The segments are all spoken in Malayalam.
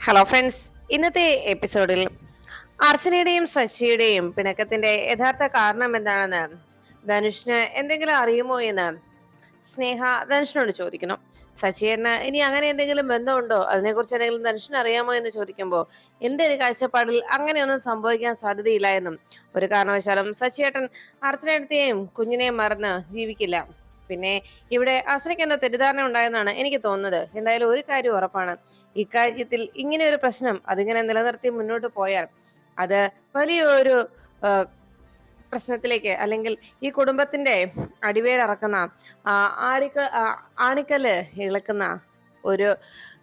ഹലോ ഫ്രണ്ട്സ് ഇന്നത്തെ എപ്പിസോഡിൽ അർച്ചനയുടെയും സച്ചിയുടെയും പിണക്കത്തിന്റെ യഥാർത്ഥ കാരണം എന്താണെന്ന് ധനുഷിന് എന്തെങ്കിലും അറിയുമോ എന്ന് സ്നേഹ ധനുഷിനോട് ചോദിക്കുന്നു. സച്ചിയേട്ടന് ഇനി അങ്ങനെ എന്തെങ്കിലും ബന്ധമുണ്ടോ? അതിനെക്കുറിച്ച് എന്തെങ്കിലും ധനുഷിന് അറിയാമോ എന്ന് ചോദിക്കുമ്പോൾ എന്റെ ഒരു കാഴ്ചപ്പാടിൽ അങ്ങനെയൊന്നും സംഭവിക്കാൻ സാധ്യതയില്ല എന്നും ഒരു കാരണവശാലും സച്ചിയേട്ടൻ അർച്ചനയെടുത്തെയും കുഞ്ഞിനെയും മറന്ന് ജീവിക്കില്ല. പിന്നെ ഇവിടെ അസനയ്ക്ക് എന്തോ തെറ്റിദ്ധാരണ ഉണ്ടായെന്നാണ് എനിക്ക് തോന്നുന്നത്. എന്തായാലും ഒരു കാര്യം ഉറപ്പാണ്. ഇക്കാര്യത്തിൽ ഇങ്ങനെ ഒരു പ്രശ്നം അതിങ്ങനെ നിലനിർത്തി മുന്നോട്ട് പോയാൽ അത് വലിയൊരു പ്രശ്നത്തിലേക്ക് അല്ലെങ്കിൽ ഈ കുടുംബത്തിന്റെ അടിവേരറക്കുന്ന ആണിക്ക ആണിക്കൽ ഇളക്കുന്ന ഒരു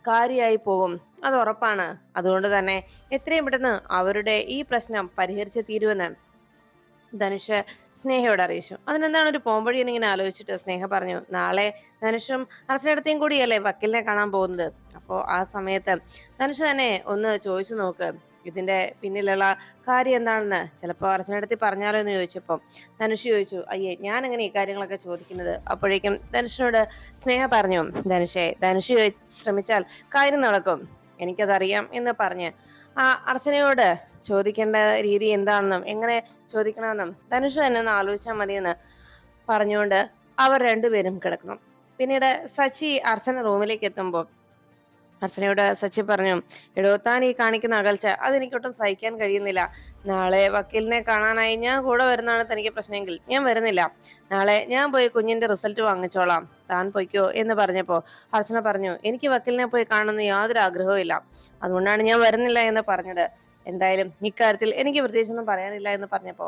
കാര്യമായി പോകും. അത് ഉറപ്പാണ്. അതുകൊണ്ട് തന്നെ എത്രയും പെട്ടെന്ന് അവരുടെ ഈ പ്രശ്നം പരിഹരിച്ച് തീരുമെന്ന് ധനുഷ് സ്നേഹയോട് അറിയിച്ചു. അതിനെന്താണ് ഒരു പോംവഴി എന്നിങ്ങനെ ആലോചിച്ചിട്ട് സ്നേഹ പറഞ്ഞു നാളെ ധനുഷും അർച്ചനടത്തെയും കൂടിയല്ലേ വക്കീലിനെ കാണാൻ പോകുന്നത്? അപ്പോൾ ആ സമയത്ത് ധനുഷ് തന്നെ ഒന്ന് ചോദിച്ചു നോക്ക് ഇതിന്റെ പിന്നിലുള്ള കാര്യം എന്താണെന്ന്? ചിലപ്പോൾ അർച്ചനടത്തി പറഞ്ഞാലോ എന്ന് ചോദിച്ചപ്പോൾ ധനുഷ് ചോദിച്ചു അയ്യേ ഞാൻ എങ്ങനെ ഈ കാര്യങ്ങളൊക്കെ ചോദിക്കുന്നത്? അപ്പോഴേക്കും ധനുഷിനോട് സ്നേഹ പറഞ്ഞു ധനുഷേ ധനുഷ് ശ്രമിച്ചാൽ കാര്യം നടക്കും. എനിക്കതറിയാം എന്ന് പറഞ്ഞ് ആ അർച്ചനയോട് ചോദിക്കേണ്ട രീതി എന്താണെന്നും എങ്ങനെ ചോദിക്കണമെന്നും ധനുഷ് തന്നെ ഒന്ന് ആലോചിച്ചാൽ മതിയെന്ന് പറഞ്ഞുകൊണ്ട് അവർ രണ്ടുപേരും കിടക്കണം പിന്നീട് സച്ചി അർച്ചന റൂമിലേക്ക് എത്തുമ്പോൾ അർച്ചനയോട് സച്ചി പറഞ്ഞു എടോ താൻ ഈ കാണിക്കുന്ന അകൽച്ച അതെനിക്കൊട്ടും സഹിക്കാൻ കഴിയുന്നില്ല. നാളെ വക്കീലിനെ കാണാനായി ഞാൻ കൂടെ വരുന്നതാണ് തനിക്ക് പ്രശ്നമെങ്കിൽ. ഞാൻ വരുന്നില്ല. നാളെ ഞാൻ പോയി കുഞ്ഞിന്റെ റിസൾട്ട് വാങ്ങിച്ചോളാം. താൻ പൊയ്ക്കോ എന്ന് പറഞ്ഞപ്പോ അർച്ചന പറഞ്ഞു എനിക്ക് വക്കീലിനെ പോയി കാണുന്ന യാതൊരു ആഗ്രഹവും ഇല്ല. അതുകൊണ്ടാണ് ഞാൻ വരുന്നില്ല എന്ന് പറഞ്ഞത്. എന്തായാലും ഇക്കാര്യത്തിൽ എനിക്ക് പ്രത്യേകിച്ചൊന്നും പറയാനില്ല എന്ന് പറഞ്ഞപ്പോ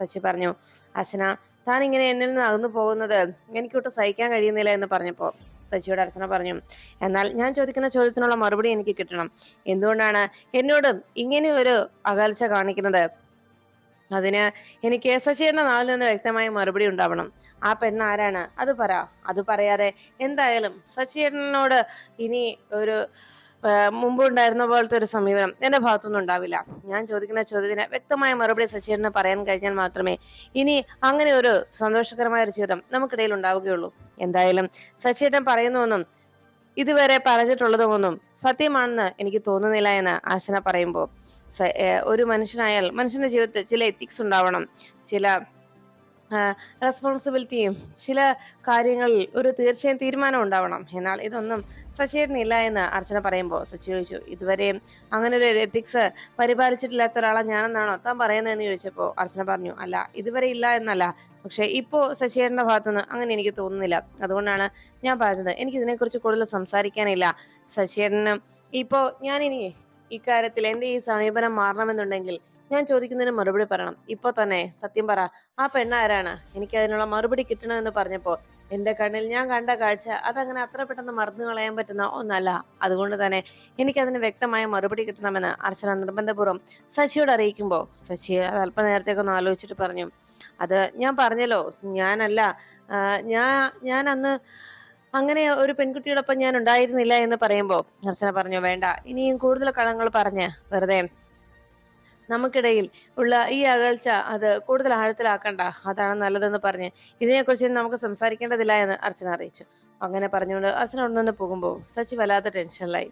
സച്ചി പറഞ്ഞു അർച്ചന താൻ ഇങ്ങനെ എന്നിൽ നിന്ന് അകന്നു പോകുന്നത് എനിക്കൊട്ടും സഹിക്കാൻ കഴിയുന്നില്ല എന്ന് പറഞ്ഞപ്പോ സച്ചിയോട് അർച്ചന പറഞ്ഞു. എന്നാൽ ഞാൻ ചോദിക്കുന്ന ചോദ്യത്തിനുള്ള മറുപടി എനിക്ക് കിട്ടണം. എന്തുകൊണ്ടാണ് എന്നോട് ഇങ്ങനെ ഒരു അകൽച്ച കാണിക്കുന്നത്? അതിന് എനിക്ക് ശശിയുടെ നാവിൽ നിന്ന് വ്യക്തമായ മറുപടി ഉണ്ടാവണം. ആ പെണ്ണ് ആരാണ്? അത് പറ. അത് പറയാതെ എന്തായാലും ശശിയേട്ടനോട് ഇനി ഒരു മുമ്പ് ഉണ്ടായിരുന്ന പോലത്തെ ഒരു സമീപനം എന്റെ ഭാഗത്തുനിന്നും ഉണ്ടാവില്ല. ഞാൻ ചോദിക്കുന്ന ചോദ്യത്തിന് വ്യക്തമായ മറുപടി സച്ചിയേട്ടന് പറയാൻ കഴിഞ്ഞാൽ മാത്രമേ ഇനി അങ്ങനെ ഒരു സന്തോഷകരമായ ഒരു ചിത്രം നമുക്കിടയിൽ ഉണ്ടാവുകയുള്ളൂ. എന്തായാലും സച്ചിട്ടൻ പറയുന്നുവെന്നും ഇതുവരെ പറഞ്ഞിട്ടുള്ളതൊന്നും സത്യമാണെന്ന് എനിക്ക് തോന്നുന്നില്ല എന്ന് ആശന പറയുമ്പോൾ ഒരു മനുഷ്യനായാൽ മനുഷ്യന്റെ ജീവിതത്തിൽ ചില എത്തിക്സ് ഉണ്ടാവണം. ചില റെസ്പോൺസിബിലിറ്റിയും ചില കാര്യങ്ങളിൽ ഒരു തീർച്ചയായും തീരുമാനം ഉണ്ടാവണം. എന്നാൽ ഇതൊന്നും സച്ചേട്ടനില്ല എന്ന് അർച്ചന പറയുമ്പോൾ സച്ചി ചോദിച്ചു ഇതുവരെയും അങ്ങനെ ഒരു എത്തിക്സ് പരിപാലിച്ചിട്ടില്ലാത്ത ഒരാളെ ഞാനെന്നാണോ താൻ പറയുന്നതെന്ന് ചോദിച്ചപ്പോൾ അർച്ചന പറഞ്ഞു അല്ല ഇതുവരെ ഇല്ല എന്നല്ല. പക്ഷെ ഇപ്പോൾ സച്ചിയേട്ടന്റെ ഭാഗത്തുനിന്ന് അങ്ങനെ എനിക്ക് തോന്നുന്നില്ല. അതുകൊണ്ടാണ് ഞാൻ പറഞ്ഞത്. എനിക്ക് ഇതിനെക്കുറിച്ച് കൂടുതൽ സംസാരിക്കാനില്ല. സച്ചിയേട്ടന് ഇപ്പോൾ ഞാനിനി ഇക്കാര്യത്തിൽ എന്റെ ഈ സമീപനം മാറണമെന്നുണ്ടെങ്കിൽ ഞാൻ ചോദിക്കുന്നതിന് മറുപടി പറയണം. ഇപ്പൊ തന്നെ സത്യം പറ ആ പെണ്ണാരാണ് എനിക്ക് അതിനുള്ള മറുപടി കിട്ടണമെന്ന് പറഞ്ഞപ്പോ എന്റെ കണ്ണിൽ ഞാൻ കണ്ട കാഴ്ച അതങ്ങനെ അത്ര പെട്ടെന്ന് മറന്നു കളയാൻ പറ്റുന്ന ഒന്നല്ല. അതുകൊണ്ട് തന്നെ എനിക്ക് അതിന് വ്യക്തമായ മറുപടി കിട്ടണമെന്ന് അർച്ചന നിർബന്ധപൂർവം ശശിയോട് അറിയിക്കുമ്പോൾ ശശി അത് അല്പ നേരത്തേക്കൊന്ന് ആലോചിച്ചിട്ട് പറഞ്ഞു അത് ഞാൻ പറഞ്ഞല്ലോ ഞാനല്ല ഞാൻ ഞാൻ അന്ന് അങ്ങനെ ഒരു പെൺകുട്ടിയോടൊപ്പം ഞാൻ ഉണ്ടായിരുന്നില്ല എന്ന് പറയുമ്പോൾ അർച്ചന പറഞ്ഞു വേണ്ട ഇനിയും കൂടുതൽ കളങ്ങൾ പറഞ്ഞ് വെറുതെ നമുക്കിടയിൽ ഉള്ള ഈ അകൽച്ച അത് കൂടുതൽ ആഴത്തിലാക്കണ്ട. അതാണ് നല്ലതെന്ന് പറഞ്ഞ് ഇതിനെക്കുറിച്ച് നമുക്ക് സംസാരിക്കേണ്ടതില്ല എന്ന് അർച്ചന അറിയിച്ചു. അങ്ങനെ പറഞ്ഞുകൊണ്ട് അർച്ചന അവിടെ നിന്ന് പോകുമ്പോൾ സച്ചി വല്ലാത്ത ടെൻഷനിലായി.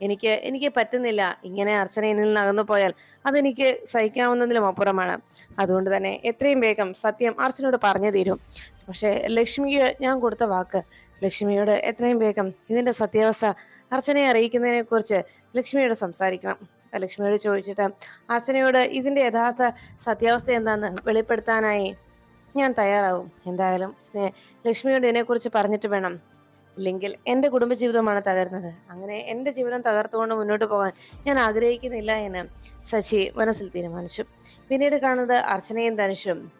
എനിക്ക് എനിക്ക് പറ്റുന്നില്ല. ഇങ്ങനെ അർച്ചനയിൽ നിന്ന് അകന്നു പോയാൽ അതെനിക്ക് സഹിക്കാവുന്നതിലും അപ്പുറമാണ്. അതുകൊണ്ട് തന്നെ എത്രയും വേഗം സത്യം അർച്ചനയോട് പറഞ്ഞു തീരും. പക്ഷേ ലക്ഷ്മിക്ക് ഞാൻ കൊടുത്ത വാക്ക് ലക്ഷ്മിയോട് എത്രയും വേഗം ഇതിന്റെ സത്യാവസ്ഥ അർച്ചനയെ അറിയിക്കുന്നതിനെക്കുറിച്ച് ലക്ഷ്മിയോട് സംസാരിക്കണം. ലക്ഷ്മിയോട് ചോദിച്ചിട്ട് അർച്ചനയോട് ഇതിന്റെ യഥാർത്ഥ സത്യാവസ്ഥ എന്താണെന്ന് വെളിപ്പെടുത്താനായി ഞാൻ തയ്യാറാവും. എന്തായാലും സ്നേ ലക്ഷ്മിയോട് ഇതിനെക്കുറിച്ച് പറഞ്ഞിട്ട് വേണം. ഇല്ലെങ്കിൽ എന്റെ കുടുംബജീവിതമാണ് തകരുന്നത് അങ്ങനെ എന്റെ ജീവിതം തകർത്തുകൊണ്ട് മുന്നോട്ട് പോകാൻ ഞാൻ ആഗ്രഹിക്കുന്നില്ല എന്ന് ശശി മനസ്സിൽ തീരുമാനിച്ചു. പിന്നീട് കാണുന്നത് അർച്ചനയും ധനുഷും.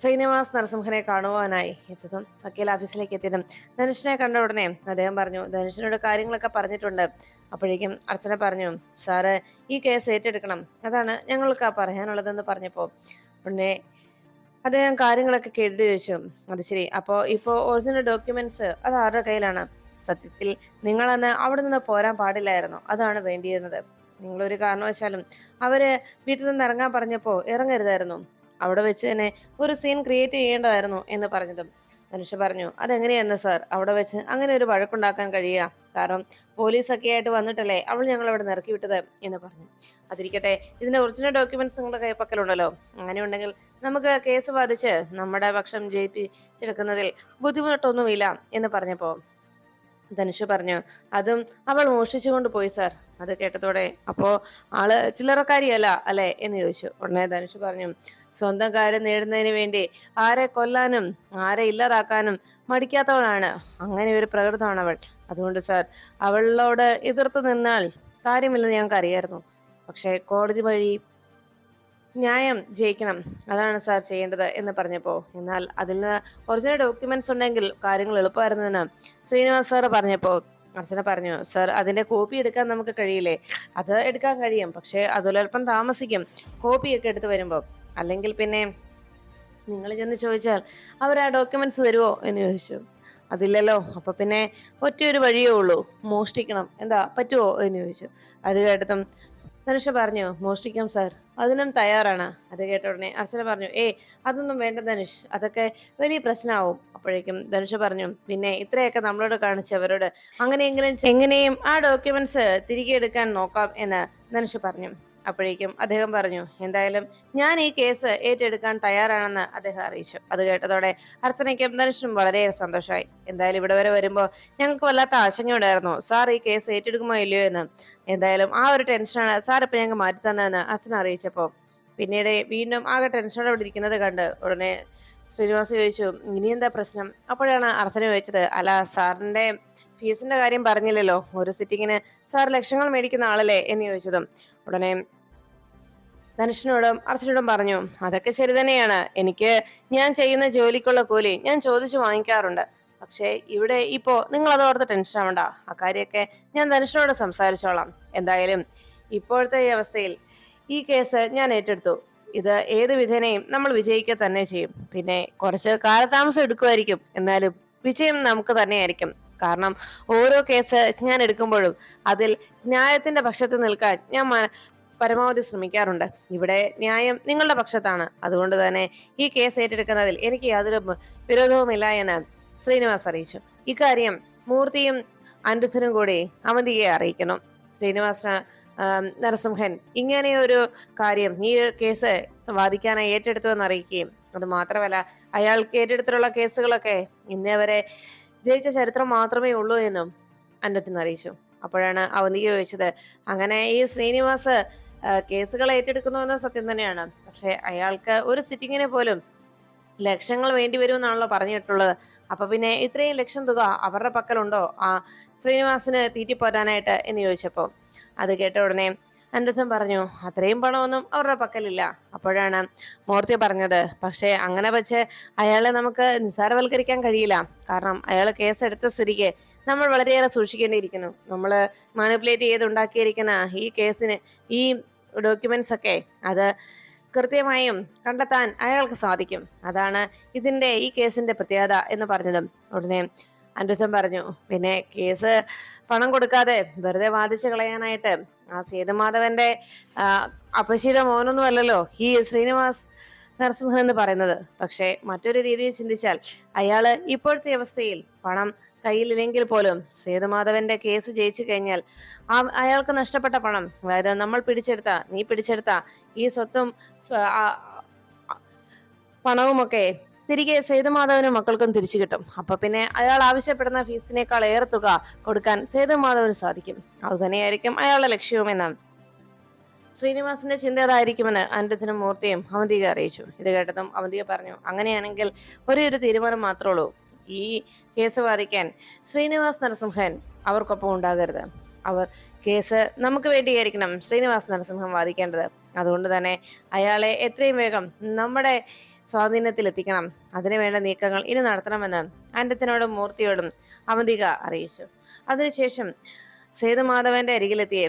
ശ്രീനിവാസ് നരസിംഹനെ കാണുവാനായി എത്തുന്നു. വക്കീൽ ഓഫീസിലേക്ക് എത്തിയതും ധനുഷിനെ കണ്ട ഉടനെ അദ്ദേഹം പറഞ്ഞു ധനുഷിനോട് കാര്യങ്ങളൊക്കെ പറഞ്ഞിട്ടുണ്ട്. അപ്പോഴേക്കും അർച്ചന പറഞ്ഞു സാറ് ഈ കേസ് ഏറ്റെടുക്കണം. അതാണ് ഞങ്ങൾക്ക് പറയാനുള്ളതെന്ന് പറഞ്ഞപ്പോൾ ഉടനെ അദ്ദേഹം കാര്യങ്ങളൊക്കെ കേട്ടു ചോദിച്ചു അത് ശരി. അപ്പോൾ ഇപ്പോൾ ഒറിജിനൽ ഡോക്യുമെന്റ്സ് അത് ആരുടെ കയ്യിലാണ്? സത്യത്തിൽ നിങ്ങളന്ന് അവിടെ നിന്ന് പോരാൻ പാടില്ലായിരുന്നു. അതാണ് വേണ്ടിയിരുന്നത്. നിങ്ങളൊരു കാരണവശാലും അവർ വീട്ടിൽ നിന്ന് ഇറങ്ങാൻ പറഞ്ഞപ്പോൾ ഇറങ്ങരുതായിരുന്നു. അവിടെ വെച്ച് തന്നെ ഒരു സീൻ ക്രിയേറ്റ് ചെയ്യേണ്ടതായിരുന്നു എന്ന് പറഞ്ഞതും. മനുഷ്യ പറഞ്ഞു അതെങ്ങനെയാണ് സാർ അവിടെ വെച്ച് അങ്ങനെ ഒരു വഴക്കുണ്ടാക്കാൻ കഴിയുക കാരണം പോലീസൊക്കെ ആയിട്ട് വന്നിട്ടല്ലേ അവൾ ഞങ്ങൾ അവിടെ നിറക്കി വിട്ടത്? എന്ന് പറഞ്ഞു. അതിരിക്കട്ടെ ഇതിന്റെ ഒറിജിനൽ ഡോക്യുമെന്റ്സ് നിങ്ങളുടെ പക്കലുണ്ടല്ലോ. അങ്ങനെ ഉണ്ടെങ്കിൽ നമുക്ക് കേസ് ബാധിച്ച് നമ്മുടെ പക്ഷം ജയിപ്പിച്ചെടുക്കുന്നതിൽ ബുദ്ധിമുട്ടൊന്നുമില്ല എന്ന് പറഞ്ഞപ്പോ ധനുഷ് പറഞ്ഞു അതും അവൾ മോഷ്ടിച്ചുകൊണ്ട് പോയി സാർ അത് കേട്ടതോടെ അപ്പോ ആൾ ചില്ലറക്കാരിയല്ല അല്ലെ എന്ന് ചോദിച്ചു. ഉടനെ ധനുഷ് പറഞ്ഞു സ്വന്തം കാര്യം നേടുന്നതിന് വേണ്ടി ആരെ കൊല്ലാനും ആരെ ഇല്ലാതാക്കാനും മടിക്കാത്തവളാണ്. അങ്ങനെ ഒരു പ്രകൃതമാണ് അവൾ. അതുകൊണ്ട് സാർ അവളോട് എതിർത്ത് നിന്നാൽ കാര്യമില്ലെന്ന് ഞങ്ങൾക്ക് അറിയായിരുന്നു. പക്ഷെ കോടതി വഴി ന്യായം ജയിക്കണം. അതാണ് സാർ ചെയ്യേണ്ടത് എന്ന് പറഞ്ഞപ്പോൾ എന്നാൽ അതിൽ നിന്ന് ഒറിജിനൽ ഡോക്യുമെന്റ്സ് ഉണ്ടെങ്കിൽ കാര്യങ്ങൾ എളുപ്പമായിരുന്നെന്ന് ശ്രീനിവാസ് സാർ പറഞ്ഞപ്പോൾ അർച്ചന പറഞ്ഞു സർ അതിന്റെ കോപ്പി എടുക്കാൻ നമുക്ക് കഴിയില്ലേ? അത് എടുക്കാൻ കഴിയും പക്ഷെ അതൊരല്പം താമസിക്കും. കോപ്പിയൊക്കെ എടുത്ത് വരുമ്പോൾ അല്ലെങ്കിൽ പിന്നെ നിങ്ങൾ ചെന്ന് ചോദിച്ചാൽ അവർ ആ ഡോക്യുമെന്റ്സ് തരുമോ എന്ന് ചോദിച്ചു. അതില്ലല്ലോ അപ്പൊ പിന്നെ ഒറ്റയൊരു വഴിയേ ഉള്ളൂ. മോഷ്ടിക്കണം. എന്താ പറ്റുമോ എന്ന് ചോദിച്ചു. അത് കേട്ടതും ധനുഷ പറഞ്ഞു മോഷ്ടിക്കാം സാർ. അതിനും തയ്യാറാണ്. അത് കേട്ട ഉടനെ അർച്ചന പറഞ്ഞു ഏ അതൊന്നും വേണ്ട ധനുഷ് അതൊക്കെ വലിയ പ്രശ്നമാവും. അപ്പോഴേക്കും ധനുഷ പറഞ്ഞു പിന്നെ ഇത്രയൊക്കെ നമ്മളോട് കാണിച്ചവരോട് അങ്ങനെയെങ്കിലും എങ്ങനെയും ആ ഡോക്യുമെന്റ്സ് തിരികെ എടുക്കാൻ നോക്കാം എന്ന് ധനുഷ് പറഞ്ഞു. അപ്പോഴേക്കും അദ്ദേഹം പറഞ്ഞു എന്തായാലും ഞാൻ ഈ കേസ് ഏറ്റെടുക്കാൻ തയ്യാറാണെന്ന് അദ്ദേഹം അറിയിച്ചു. അത് കേട്ടതോടെ അർച്ചനയ്ക്കും ധനുഷിനും വളരെ സന്തോഷമായി. എന്തായാലും ഇവിടെ വരെ വരുമ്പോൾ ഞങ്ങൾക്ക് വല്ലാത്ത ആശങ്കയുണ്ടായിരുന്നു. സാർ ഈ കേസ് ഏറ്റെടുക്കുമോ ഇല്ലയോ എന്ന്? എന്തായാലും ആ ഒരു ടെൻഷനാണ് സാർ ഇപ്പം ഞങ്ങൾക്ക് മാറ്റി തന്നതെന്ന് അർച്ചന അറിയിച്ചപ്പോൾ. പിന്നീട് വീണ്ടും ആകെ ടെൻഷനോടെ ഇവിടെ ഇരിക്കുന്നത് കണ്ട് ഉടനെ ശ്രീനിവാസ് ചോദിച്ചു ഇനി എന്താ പ്രശ്നം? അപ്പോഴാണ് അർച്ചന ചോദിച്ചത് അല്ല സാറിന്റെ ഫീസിന്റെ കാര്യം പറഞ്ഞില്ലല്ലോ. ഒരു സിറ്റിങ്ങിന് സാർ ലക്ഷങ്ങൾ മേടിക്കുന്ന ആളല്ലേ? എന്ന് ചോദിച്ചതും. ഉടനെ ധനുഷിനോടും അർച്ചനോടും പറഞ്ഞു അതൊക്കെ ശരി തന്നെയാണ്. എനിക്ക് ഞാൻ ചെയ്യുന്ന ജോലിക്കുള്ള കൂലി ഞാൻ ചോദിച്ചു വാങ്ങിക്കാറുണ്ട്. പക്ഷേ ഇവിടെ ഇപ്പോ നിങ്ങൾ അത് ഓർത്ത് ടെൻഷൻ ആവണ്ട. അക്കാര്യമൊക്കെ ഞാൻ ധനുഷിനോട് സംസാരിച്ചോളാം. എന്തായാലും ഇപ്പോഴത്തെ ഈ അവസ്ഥയിൽ ഈ കേസ് ഞാൻ ഏറ്റെടുത്തു. ഇത് ഏത് വിധേനയും നമ്മൾ വിജയിക്കുക തന്നെ ചെയ്യും. പിന്നെ കുറച്ച് കാലതാമസം എടുക്കുമായിരിക്കും. എന്നാലും വിജയം നമുക്ക് തന്നെയായിരിക്കും. കാരണം ഓരോ കേസ് ഞാൻ എടുക്കുമ്പോഴും അതിൽ ന്യായത്തിന്റെ പക്ഷത്ത് നിൽക്കാൻ ഞാൻ പരമാവധി ശ്രമിക്കാറുണ്ട്. ഇവിടെ ന്യായം നിങ്ങളുടെ പക്ഷത്താണ്. അതുകൊണ്ട് തന്നെ ഈ കേസ് ഏറ്റെടുക്കുന്നതിൽ എനിക്ക് യാതൊരു വിരോധവുമില്ല എന്ന് ശ്രീനിവാസ് അറിയിച്ചു. ഇക്കാര്യം മൂർത്തിയും അനിരുദ്ധനും കൂടി അവന്തിയെ അറിയിക്കുന്നു ശ്രീനിവാസ നരസിംഹൻ ഇങ്ങനെയൊരു കാര്യം ഈ കേസ് വാദിക്കാനായി ഏറ്റെടുത്തു എന്ന് അറിയിക്കുകയും അത് മാത്രമല്ല അയാൾക്ക് ഏറ്റെടുത്തിട്ടുള്ള കേസുകളൊക്കെ ഇന്നേ വരെ ജയിച്ച ചരിത്രം മാത്രമേ ഉള്ളൂ എന്നും അന്നത്തിന് അറിയിച്ചു. അപ്പോഴാണ് അവന്തിക ചോദിച്ചത്. അങ്ങനെ ഈ ശ്രീനിവാസ് കേസുകൾ ഏറ്റെടുക്കുന്നു എന്ന സത്യം തന്നെയാണ്. പക്ഷെ അയാൾക്ക് ഒരു സിറ്റിങ്ങിനെ പോലും ലക്ഷങ്ങൾ വേണ്ടി വരുമെന്നാണല്ലോ പറഞ്ഞിട്ടുള്ളത്. അപ്പൊ പിന്നെ ഇത്രയും ലക്ഷം തുക അവരുടെ പക്കലുണ്ടോ? ആ ശ്രീനിവാസിന് തീറ്റിപ്പോരാനായിട്ട് എന്ന് ചോദിച്ചപ്പോ അത് കേട്ട ഉടനെ അനിരുദ്ധൻ പറഞ്ഞു അത്രയും പണമൊന്നും അവരുടെ പക്കലില്ല. അപ്പോഴാണ് മൂർത്തി പറഞ്ഞത് പക്ഷേ അങ്ങനെ വെച്ച് അയാളെ നമുക്ക് നിസ്സാരവൽക്കരിക്കാൻ കഴിയില്ല. കാരണം അയാൾ കേസെടുത്ത സ്ഥിതിക്ക് നമ്മൾ വളരെയേറെ സൂക്ഷിക്കേണ്ടിയിരിക്കുന്നു. നമ്മൾ മാനിപ്പുലേറ്റ് ചെയ്തുണ്ടാക്കിയിരിക്കുന്ന ഈ കേസിന് ഈ ഡോക്യുമെന്റ്സ് ഒക്കെ അത് കൃത്യമായും കണ്ടെത്താൻ അയാൾക്ക് സാധിക്കും. അതാണ് ഇതിന്റെ ഈ കേസിന്റെ പ്രത്യേകത എന്ന് പറഞ്ഞതും. ഉടനെ അനിരുദ്ധൻ പറഞ്ഞു പിന്നെ കേസ് പണം കൊടുക്കാതെ വെറുതെ വാദിച്ചു കളയാനായിട്ട് ആ സേതുമാധവന്റെ അപശീത മോനൊന്നുമല്ലല്ലോ ഈ ശ്രീനിവാസ് നരസിംഹൻ എന്ന് പറയുന്നത്. പക്ഷേ മറ്റൊരു രീതിയിൽ ചിന്തിച്ചാൽ അയാൾ ഇപ്പോഴത്തെ അവസ്ഥയിൽ പണം കയ്യിലില്ലെങ്കിൽ പോലും സേതുമാധവന്റെ കേസ് ജയിച്ചു കഴിഞ്ഞാൽ ആ അയാൾക്ക് നഷ്ടപ്പെട്ട പണം അതായത് നമ്മൾ പിടിച്ചെടുത്ത നീ പിടിച്ചെടുത്ത ഈ സ്വത്തും പണവുമൊക്കെ തിരികെ സേതുമാധവനും മക്കൾക്കും തിരിച്ചു കിട്ടും. അപ്പൊ പിന്നെ അയാൾ ആവശ്യപ്പെടുന്ന ഫീസിനേക്കാൾ ഏറെ തുക കൊടുക്കാൻ സേതുമാധവന് സാധിക്കും. അതുതന്നെയായിരിക്കും അയാളുടെ ലക്ഷ്യവുമെന്നാണ് ശ്രീനിവാസിന്റെ ചിന്ത അതായിരിക്കുമെന്ന് അനിരുദ്ധനും മൂർത്തിയും അവന്തിക അറിയിച്ചു. ഇത് കേട്ടതും അവന്തിക പറഞ്ഞു അങ്ങനെയാണെങ്കിൽ ഒരേ ഒരു തീരുമാനം മാത്രമേ ഉള്ളൂ. ഈ കേസ് വാദിക്കാൻ ശ്രീനിവാസ് നരസിംഹൻ അവർക്കൊപ്പം ഉണ്ടാകരുത്. അവർ കേസ് നമുക്ക് വേണ്ടിയായിരിക്കണം ശ്രീനിവാസ് നരസിംഹം വാദിക്കേണ്ടത്. അതുകൊണ്ട് തന്നെ അയാളെ എത്രയും വേഗം നമ്മുടെ സ്വാധീനത്തിൽ എത്തിക്കണം അതിനുവേണ്ട നീക്കങ്ങൾ ഇനി നടത്തണമെന്ന് അന്റത്തിനോടും മൂർത്തിയോടും അവന്തിക അറിയിച്ചു. അതിനുശേഷം സേതുമാധവന്റെ അരികിലെത്തിയ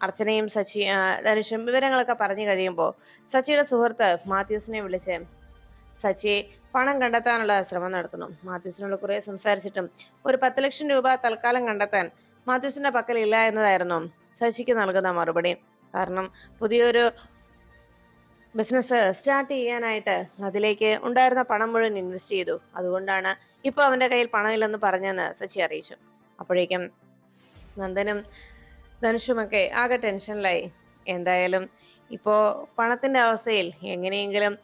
അർച്ചനയും സച്ചി ധനുഷും വിവരങ്ങളൊക്കെ പറഞ്ഞു കഴിയുമ്പോൾ സച്ചിയുടെ സുഹൃത്ത് മാത്യൂസിനെ വിളിച്ച് സച്ചിയെ പണം കണ്ടെത്താനുള്ള ശ്രമം നടത്തുന്നു. മാത്യൂസിനോട് കുറെ സംസാരിച്ചിട്ടും ഒരു പത്ത് ലക്ഷം രൂപ തൽക്കാലം കണ്ടെത്താൻ മാത്യൂസിന്റെ പക്കലില്ല എന്നതായിരുന്നു ശശിക്ക് നൽകുന്ന മറുപടി. കാരണം പുതിയൊരു ബിസിനസ് സ്റ്റാർട്ട് ചെയ്യാനായിട്ട് അതിലേക്ക് ഉണ്ടായിരുന്ന പണം മുഴുവൻ ഇൻവെസ്റ്റ് ചെയ്തു. അതുകൊണ്ടാണ് ഇപ്പൊ അവന്റെ കയ്യിൽ പണമില്ലെന്ന് പറഞ്ഞെന്ന് സച്ചി അറിയിച്ചു. അപ്പോഴേക്കും നന്ദനും ധനുഷുമൊക്കെ ആകെ ടെൻഷനിലായി എന്തായാലും ഇപ്പോ പണത്തിന്റെ അവസ്ഥയിൽ എങ്ങനെയെങ്കിലും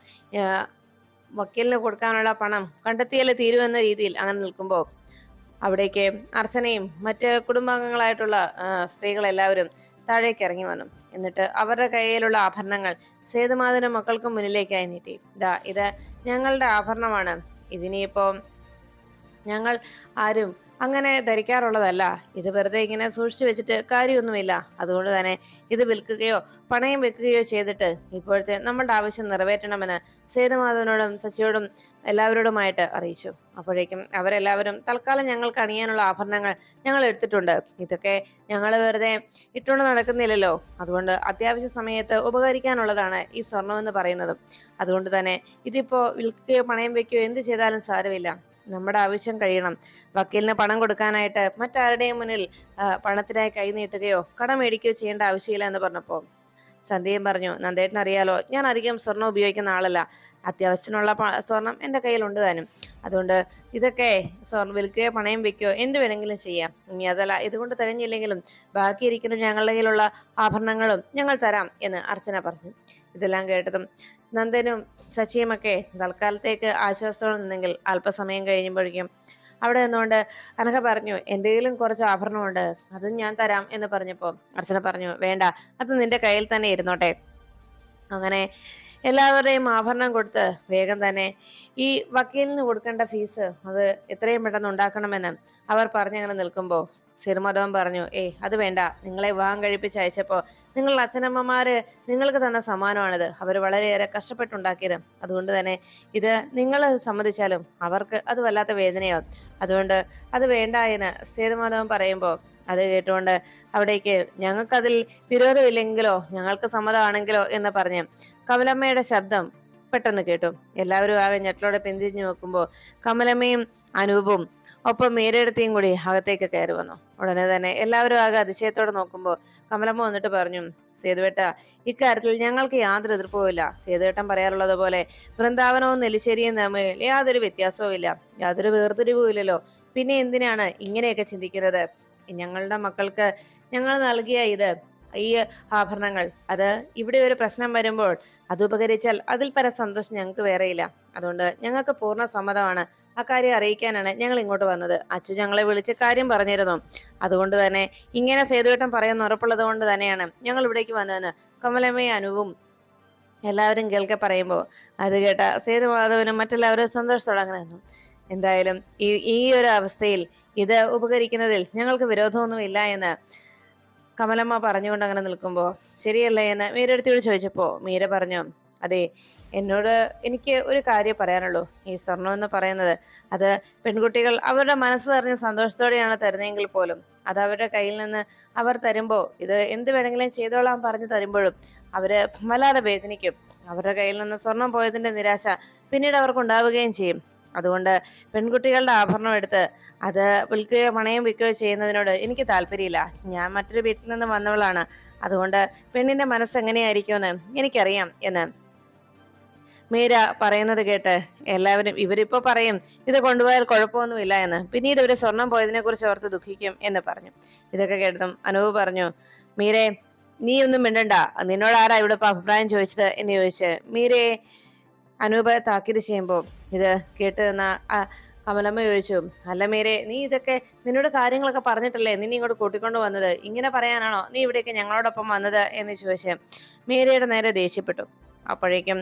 വക്കീലിന് കൊടുക്കാനുള്ള പണം കണ്ടെത്തിയാലേ തീരുമെന്ന രീതിയിൽ അങ്ങനെ നിൽക്കുമ്പോൾ അവിടേക്ക് അർച്ചനയും മറ്റ് കുടുംബാംഗങ്ങളായിട്ടുള്ള സ്ത്രീകളെല്ലാവരും താഴേക്ക് ഇറങ്ങി വന്നു. എന്നിട്ട് അവരുടെ കയ്യിലുള്ള ആഭരണങ്ങൾ സേതുമാധവനും മക്കൾക്കും മുന്നിലേക്കായി നീട്ടി. ഇതാ ഇത് ഞങ്ങളുടെ ആഭരണമാണ്. ഇതിനിപ്പോ ഞങ്ങൾ ആരും അങ്ങനെ ധരിക്കാറുള്ളതല്ല. ഇത് വെറുതെ ഇങ്ങനെ സൂക്ഷിച്ചു വെച്ചിട്ട് കാര്യമൊന്നുമില്ല. അതുകൊണ്ട് തന്നെ ഇത് വിൽക്കുകയോ പണയം വെക്കുകയോ ചെയ്തിട്ട് ഇപ്പോഴത്തെ നമ്മളുടെ ആവശ്യം നിറവേറ്റണമെന്ന് സേതുമാധവനോടും സച്ചിയോടും എല്ലാവരോടുമായിട്ട് അറിയിച്ചു. അപ്പോഴേക്കും അവരെല്ലാവരും തൽക്കാലം ഞങ്ങൾക്ക് അണിയാനുള്ള ആഭരണങ്ങൾ ഞങ്ങൾ എടുത്തിട്ടുണ്ട്. ഇതൊക്കെ ഞങ്ങൾ വെറുതെ ഇട്ടുകൊണ്ട് നടക്കുന്നില്ലല്ലോ. അതുകൊണ്ട് അത്യാവശ്യ സമയത്ത് ഉപകരിക്കാനുള്ളതാണ് ഈ സ്വർണം എന്ന് പറയുന്നതും. അതുകൊണ്ട് തന്നെ ഇതിപ്പോൾ വിൽക്കുകയോ പണയം വെക്കുകയോ എന്ത് ചെയ്താലും സാരമില്ല. നമ്മുടെ ആവശ്യം കഴിയണം. വക്കീലിന് പണം കൊടുക്കാനായിട്ട് മറ്റാരുടെയും മുന്നിൽ പണത്തിനായി കൈനീട്ടുകയോ കടം മേടിക്കുകയോ ചെയ്യേണ്ട ആവശ്യമില്ല എന്ന് പറഞ്ഞപ്പോൾ സന്ധ്യയും പറഞ്ഞു നന്ദേട്ടൻ അറിയാലോ ഞാൻ അധികം സ്വർണം ഉപയോഗിക്കുന്ന ആളല്ല. അത്യാവശ്യത്തിനുള്ള സ്വർണം എന്റെ കയ്യിലുണ്ട് താനും. അതുകൊണ്ട് ഇതൊക്കെ സ്വർണം വിൽക്കുകയോ പണയം വെക്കുകയോ എന്ത് വേണമെങ്കിലും ചെയ്യാം. ഇനി അതല്ല ഇതുകൊണ്ട് തികഞ്ഞില്ലെങ്കിലും ബാക്കിയിരിക്കുന്ന ഞങ്ങളുടെ കയ്യിലുള്ള ആഭരണങ്ങളും ഞങ്ങൾ തരാം എന്ന് അർച്ചന പറഞ്ഞു. ഇതെല്ലാം കേട്ടതും നന്ദനും ശശിയുമൊക്കെ തൽക്കാലത്തേക്ക് ആശ്വാസത്തോടെ നിന്നെങ്കിൽ അല്പസമയം കഴിയുമ്പോഴേക്കും അവിടെ നിന്നുകൊണ്ട് അനഘ പറഞ്ഞു എന്തെങ്കിലും കുറച്ച് ആഭരണമുണ്ട് അതും ഞാൻ തരാം എന്ന് പറഞ്ഞപ്പോൾ അർച്ചന പറഞ്ഞു വേണ്ട അത് നിന്റെ കയ്യിൽ തന്നെ ഇരുന്നോട്ടെ. അങ്ങനെ എല്ലാവരുടെയും ആഭരണം കൊടുത്ത് വേഗം തന്നെ ഈ വക്കീലിന് കൊടുക്കേണ്ട ഫീസ് അത് എത്രയും പെട്ടെന്ന് ഉണ്ടാക്കണമെന്ന് അവർ പറഞ്ഞങ്ങനെ നിൽക്കുമ്പോൾ സിറുമതവും പറഞ്ഞു ഏയ് അത് വേണ്ട. നിങ്ങളെ വിവാഹം കഴിപ്പിച്ച് അയച്ചപ്പോൾ നിങ്ങളുടെ അച്ഛനമ്മമാര് നിങ്ങൾക്ക് തന്ന സമ്മാനമാണിത്. അവർ വളരെയേറെ കഷ്ടപ്പെട്ടുണ്ടാക്കിയത്. അതുകൊണ്ട് തന്നെ ഇത് നിങ്ങൾ സമ്മതിച്ചാലും അവർക്ക് അത് വല്ലാത്ത വേദനയാവും. അതുകൊണ്ട് അത് വേണ്ട എന്ന് സേതുമാധവൻ പറയുമ്പോൾ അത് കേട്ടുകൊണ്ട് അവിടേക്ക് ഞങ്ങൾക്കതിൽ വിരോധമില്ലെങ്കിലോ ഞങ്ങൾക്ക് സമ്മതമാണെങ്കിലോ എന്ന് പറഞ്ഞ് കമലമ്മയുടെ ശബ്ദം പെട്ടെന്ന് കേട്ടു. എല്ലാവരും ആകെ ഞെട്ടലോടെ പിന്തിരിഞ്ഞു നോക്കുമ്പോൾ കമലമ്മയും അനൂപും ഒപ്പം മീരയെടുത്തേയും കൂടി അകത്തേക്ക് കയറി വന്നു. ഉടനെ തന്നെ എല്ലാവരും ആകെ അതിശയത്തോടെ നോക്കുമ്പോൾ കമലമ്മ വന്നിട്ട് പറഞ്ഞു സേതുവേട്ട ഇക്കാര്യത്തിൽ ഞങ്ങൾക്ക് യാതൊരു എതിർപ്പുമില്ല സേതുവേട്ടൻ പറയാറുള്ളത് പോലെ വൃന്ദാവനവും നെല്ലിശ്ശേരിയും തമ്മിൽ യാതൊരു വ്യത്യാസവും ഇല്ല. യാതൊരു വേർതിരിവും ഇല്ലല്ലോ. പിന്നെ എന്തിനാണ് ഇങ്ങനെയൊക്കെ ചിന്തിക്കുന്നത്? ഞങ്ങളുടെ മക്കൾക്ക് ഞങ്ങൾ നൽകിയ ഇത് ഈ ആഭരണങ്ങൾ. അത് ഇവിടെ ഒരു പ്രശ്നം വരുമ്പോൾ അത് ഉപകരിച്ചാൽ അതിൽ പര സന്തോഷം ഞങ്ങൾക്ക് വേറെയില്ല. അതുകൊണ്ട് ഞങ്ങൾക്ക് പൂർണ സമ്മതമാണ് ആ കാര്യം അറിയിക്കാനാണ് ഞങ്ങൾ ഇങ്ങോട്ട് വന്നത്. അച്ചു ഞങ്ങളെ വിളിച്ച് കാര്യം പറഞ്ഞിരുന്നു. അതുകൊണ്ട് തന്നെ ഇങ്ങനെ സേതുവേട്ടം പറയുന്ന ഉറപ്പുള്ളത് കൊണ്ട് തന്നെയാണ് ഞങ്ങൾ ഇവിടേക്ക് വന്നതെന്ന് കമലമ്മയും അനുവും എല്ലാവരും കേൾക്കെ പറയുമ്പോൾ അത് കേട്ട സേതുമാധവനും മറ്റെല്ലാവരും സന്തോഷത്തോടെ അങ്ങനെ നിന്നു. എന്തായാലും ഈ ഈ ഒരു അവസ്ഥയിൽ ഇത് ഉപകരിക്കുന്നതിൽ ഞങ്ങൾക്ക് വിരോധമൊന്നും ഇല്ല എന്ന് കമലമ്മ പറഞ്ഞുകൊണ്ട് അങ്ങനെ നിൽക്കുമ്പോൾ ശരിയല്ലേ? എന്ന് മീരടുത്തിയോട് ചോദിച്ചപ്പോൾ മീര പറഞ്ഞു അതെ എന്നോട് എനിക്ക് ഒരു കാര്യം പറയാനുള്ളൂ. ഈ സ്വർണം എന്ന് പറയുന്നത് അത് പെൺകുട്ടികൾ അവരുടെ മനസ്സ് അറിഞ്ഞ സന്തോഷത്തോടെയാണ് തരുന്നതെങ്കിൽ പോലും അത് അവരുടെ കയ്യിൽ നിന്ന് അവർ തരുമ്പോൾ ഇത് എന്ത് വേണമെങ്കിലും ചെയ്തോളാം പറഞ്ഞു തരുമ്പോഴും അവർ വല്ലാതെ വേദനിക്കും. അവരുടെ കയ്യിൽ നിന്ന് സ്വർണം പോയതിന്റെ നിരാശ പിന്നീട് അവർക്ക് ഉണ്ടാവുകയും ചെയ്യും. അതുകൊണ്ട് പെൺകുട്ടികളുടെ ആഭരണം എടുത്ത് അത് വിൽക്കുകയോ പണയം വിൽക്കുകയോ ചെയ്യുന്നതിനോട് എനിക്ക് താല്പര്യമില്ല. ഞാൻ മറ്റൊരു വീട്ടിൽ നിന്ന് വന്നവളാണ്. അതുകൊണ്ട് പെണ്ണിന്റെ മനസ്സ് എങ്ങനെയായിരിക്കുമെന്ന് എനിക്കറിയാം എന്ന് മീര പറയുന്നത് കേട്ട് എല്ലാവരും ഇവരിപ്പോ പറയും ഇത് കൊണ്ടുപോയാൽ കുഴപ്പമൊന്നുമില്ല എന്ന്. പിന്നീട് ഇവർ സ്വർണം പോയതിനെ കുറിച്ച് ഓർത്ത് ദുഃഖിക്കും എന്ന് പറഞ്ഞു. ഇതൊക്കെ കേട്ടതും അനൂപ് പറഞ്ഞു മീരെ നീ ഒന്നും മിണ്ടണ്ട. നിന്നോട് ആരാ ഇവിടെ അഭിപ്രായം ചോദിച്ചത്? എന്ന് ചോദിച്ച് മീരയെ അനൂപ് താക്കീത് ചെയ്യുമ്പോൾ ഇത് കേട്ട് നിന്ന കമലമ്മ ചോദിച്ചു അല്ല മേരെ നീ ഇതൊക്കെ നിന്നോട് കാര്യങ്ങളൊക്കെ പറഞ്ഞിട്ടല്ലേ? നിന്നെ ഇങ്ങോട്ട് കൂട്ടിക്കൊണ്ട് വന്നത്. ഇങ്ങനെ പറയാനാണോ? നീ ഇവിടേക്ക് ഞങ്ങളോടൊപ്പം വന്നത്? എന്ന് ചോദിച്ചു മേരയുടെ നേരെ ദേഷ്യപ്പെട്ടു. അപ്പോഴേക്കും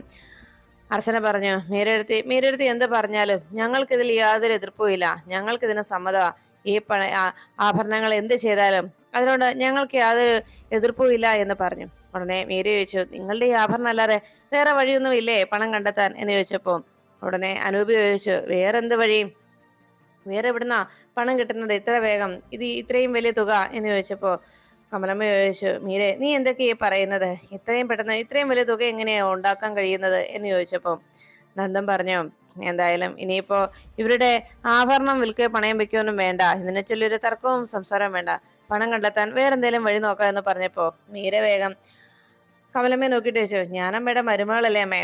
അർച്ചന പറഞ്ഞു മേരെടുത്ത് മേരെടുത്ത് എന്ത് പറഞ്ഞാലും ഞങ്ങൾക്കിതിൽ യാതൊരു ഇല്ല. ഞങ്ങൾക്കിതിന് സമ്മതമാ. ഈ പണ ആഭരണങ്ങൾ എന്ത് ചെയ്താലും അതിനോട് ഞങ്ങൾക്ക് യാതൊരു എതിർപ്പും ഇല്ല എന്ന് പറഞ്ഞു. ഉടനെ മേരി ചോദിച്ചു നിങ്ങളുടെ ഈ ആഭരണം അല്ലാതെ വേറെ വഴിയൊന്നും ഇല്ലേ പണം കണ്ടെത്താൻ? എന്ന് ചോദിച്ചപ്പോ ഉടനെ അനൂപ് ചോദിച്ചു വേറെന്ത് വഴി വേറെ എവിടുന്നാ പണം കിട്ടുന്നത്? ഇത്ര വേഗം? ഇത് ഇത്രയും വലിയ തുക? എന്ന് ചോദിച്ചപ്പോ കമലമ്മ ചോദിച്ചു മീരെ നീ എന്തൊക്കെയാ പറയുന്നത്? ഇത്രയും പെട്ടെന്ന് ഇത്രയും വലിയ തുക എങ്ങനെയാ ഉണ്ടാക്കാൻ കഴിയുന്നത്? എന്ന് ചോദിച്ചപ്പോ നന്ദൻ പറഞ്ഞു എന്തായാലും ഇനിയിപ്പോ ഇവരുടെ ആഭരണം വിൽക്കുകയോ പണയം വെക്കുകയൊന്നും വേണ്ട. ഇതിനെ ചൊല്ലൊരു തർക്കവും സംസാരവും വേണ്ട. പണം കണ്ടെത്താൻ വേറെന്തേലും വഴി നോക്കാം എന്ന് പറഞ്ഞപ്പോ മീര വേഗം കമലമ്മയെ നോക്കിയിട്ട് ചോദിച്ചു ഞാനമ്മയുടെ മരുമകളല്ലേ അമ്മേ?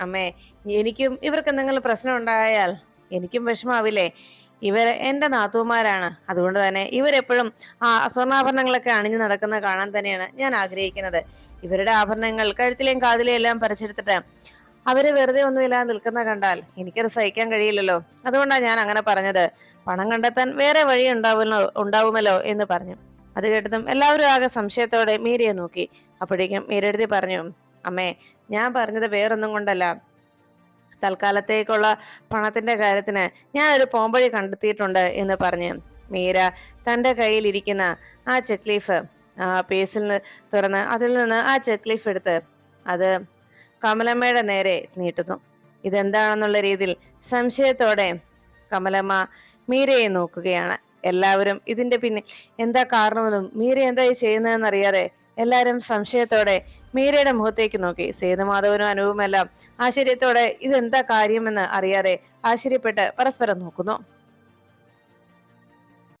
അമ്മേ എനിക്കും ഇവർക്ക് എന്തെങ്കിലും പ്രശ്നം ഉണ്ടായാൽ എനിക്കും വിഷമാവില്ലേ? ഇവർ എന്റെ നാത്തൂമാരാണ് അതുകൊണ്ട് തന്നെ ഇവരെപ്പോഴും ആ സ്വർണാഭരണങ്ങളൊക്കെ അണിഞ്ഞു നടക്കുന്ന കാണാൻ തന്നെയാണ് ഞാൻ ആഗ്രഹിക്കുന്നത്. ഇവരുടെ ആഭരണങ്ങൾ കഴുത്തിലെയും കാതിലെയും എല്ലാം പറിച്ചെടുത്തിട്ട് അവർ വെറുതെ ഒന്നുമില്ലാതെ നിൽക്കുന്ന കണ്ടാൽ എനിക്കത് സഹിക്കാൻ കഴിയില്ലല്ലോ. അതുകൊണ്ടാണ് ഞാൻ അങ്ങനെ പറഞ്ഞത്. പണം കണ്ടെത്താൻ വേറെ വഴി ഉണ്ടാവുമല്ലോ ഉണ്ടാവുമല്ലോ എന്ന് പറഞ്ഞു. അത് കേട്ടതും എല്ലാവരും ആകെ സംശയത്തോടെ മീരയെ നോക്കി. അപ്പോഴേക്കും മീരെടുത്തി പറഞ്ഞു അമ്മേ ഞാൻ പറഞ്ഞത് വേറൊന്നും കൊണ്ടല്ല. തൽക്കാലത്തേക്കുള്ള പണത്തിന്റെ കാര്യത്തിന് ഞാൻ ഒരു പോംവഴി കണ്ടെത്തിയിട്ടുണ്ട് എന്ന് പറഞ്ഞ് മീര തന്റെ കയ്യിലിരിക്കുന്ന ആ ചെക്ക് ലീഫ് ആ പേഴ്സിൽ നിന്ന് തുറന്ന് അതിൽ നിന്ന് ആ ചെക്ക് ലീഫ് എടുത്ത് അത് കമലമ്മയുടെ നേരെ നീട്ടുന്നു. ഇതെന്താണെന്നുള്ള രീതിയിൽ സംശയത്തോടെ കമലമ്മ മീരയെ നോക്കുകയാണ്. എല്ലാവരും ഇതിന്റെ പിന്നിൽ എന്താ കാരണമെന്നും മീര എന്താ ചെയ്യുന്നതെന്നറിയാതെ എല്ലാവരും സംശയത്തോടെ മീരയുടെ മുഖത്തേക്ക് നോക്കി. സേതുമാധവനും അനുവുമെല്ലാം ആശ്ചര്യത്തോടെ ഇതെന്താ കാര്യമെന്ന് അറിയാതെ ആശ്ചര്യപ്പെട്ട് പരസ്പരം നോക്കുന്നു.